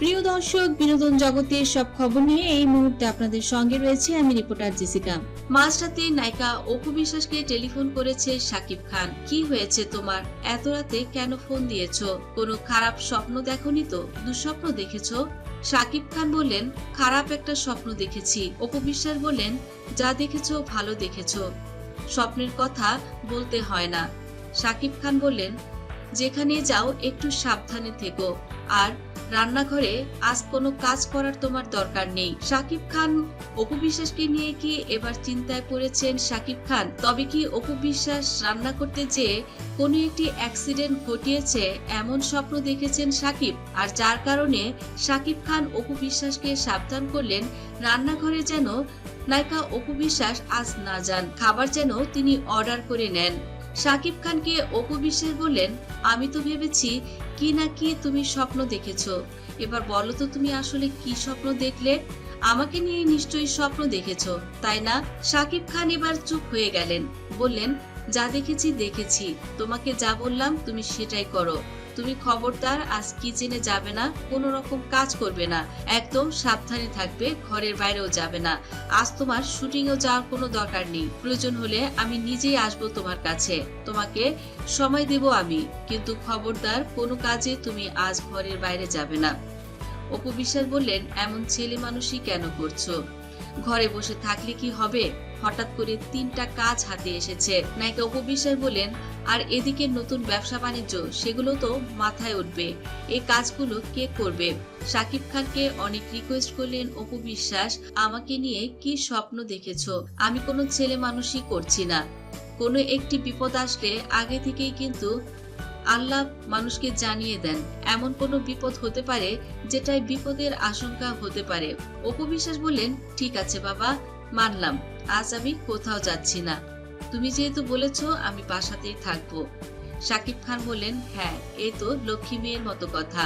প্রিয় দর্শক, বিনোদন জগতের সব খবর নিয়ে এই মুহূর্তে আপনাদের সঙ্গে রয়েছে আমি রিপোর্টার জেসিকা। মাঝরাতে নায়িকা অপু বিশ্বাসকে টেলিফোন করেছে সাকিব খান। কি হয়েছে তোমার? এত রাতে কেন ফোন দিয়েছ? কোনো খারাপ স্বপ্ন দেখনি তো? দুঃস্বপ্ন দেখেছ? সাকিব খান বললেন, খারাপ একটা স্বপ্ন দেখেছি। অপু বিশ্বাস বললেন, যা দেখেছ ভালো দেখেছ। স্বপ্নের কথা বলতে হয় না। সাকিব খান বললেন, যেখানে যাও একটু সাবধানে থেকো। আর রান্নাঘরে আজ কোনো কাজ করার তোমার দরকার নেই। সাকিব খান, অপু বিশ্বাসকে নিয়ে কি এবার চিন্তায় পড়েছেন সাকিব খান? তবে কি অপু বিশ্বাস রান্না করতে যেয়ে কোনো একটি অ্যাক্সিডেন্ট ঘটিয়েছে এমন স্বপ্ন দেখেছেন সাকিব? আর যার কারণে সাকিব খান অপু বিশ্বাসকে সাবধান করলেন, রান্নাঘরে যেন নায়িকা অপু বিশ্বাস আজ না যান, খাবার যেন তিনি অর্ডার করে নেন। সাকিব খানকে অপু বিশ্বাস বললেন, আমি তো ভেবেছি কি না কি তুমি স্বপ্ন দেখেছ? এবার বলো তো তুমি আসলে কি স্বপ্ন দেখলে? আমাকে নিয়ে নিশ্চয়ই স্বপ্ন দেখেছ, তাই না? সাকিব খান এবার চুপ হয়ে গেলেন। বললেন, যা দেখেছি দেখেছি। তোমাকে যা বললাম, তুমি সেটাই করো। তুমি খবরদার, আজ কিচেনে যাবে না, কোনো রকম কাজ করবে না। একদম সাবধানে থাকবে, ঘরের বাইরেও যাবে না। আজ তোমার শুটিংও যাওয়ার কোনো দরকার নেই। প্রয়োজন হলে আমি নিজেই আসব তোমার কাছে। তোমাকে সময় দেব আমি। কিন্তু খবরদার কোনো কাজে তুমি আজ ঘরের বাইরে যাবে না। অপু বিশ্বাস বললেন, এমন ছেলে মানুষই কেন করছ? ঘরে বসে থাকলে কি হবে? হঠাৎ করে তিনটা কাজ হাতে এসেছে। নায়িকা অপু বিশ্বাস বলেন আর এদিকে নতুন ব্যবসা বাণিজ্য, সেগুলো তো মাথায় উঠবে। এই কাজগুলো কে করবে? সাকিব খানকে অনেক রিকোয়েস্ট করলেন অপু বিশ্বাস, আমাকে নিয়ে কি স্বপ্ন দেখেছ? আমি কোনো ছেলে মানুষই করছি না। কোনো একটি বিপদ আসলে আগে থেকেই কিন্তু আল্লাহ মানুষকে জানিয়ে দেন, এমন কোনো বিপদ হতে পারে যেটাই বিপদের আশঙ্কা হতে পারে। অপু বিশ্বাস বললেন, ঠিক আছে বাবা, মানলাম, আজ আমি কোথাও যাচ্ছি না। তুমি যেহেতু বলেছ, আমি বাসাতেই থাকব। সাকিব খান বললেন হ্যাঁ এই তো লক্ষ্মী মেয়ের মতো কথা।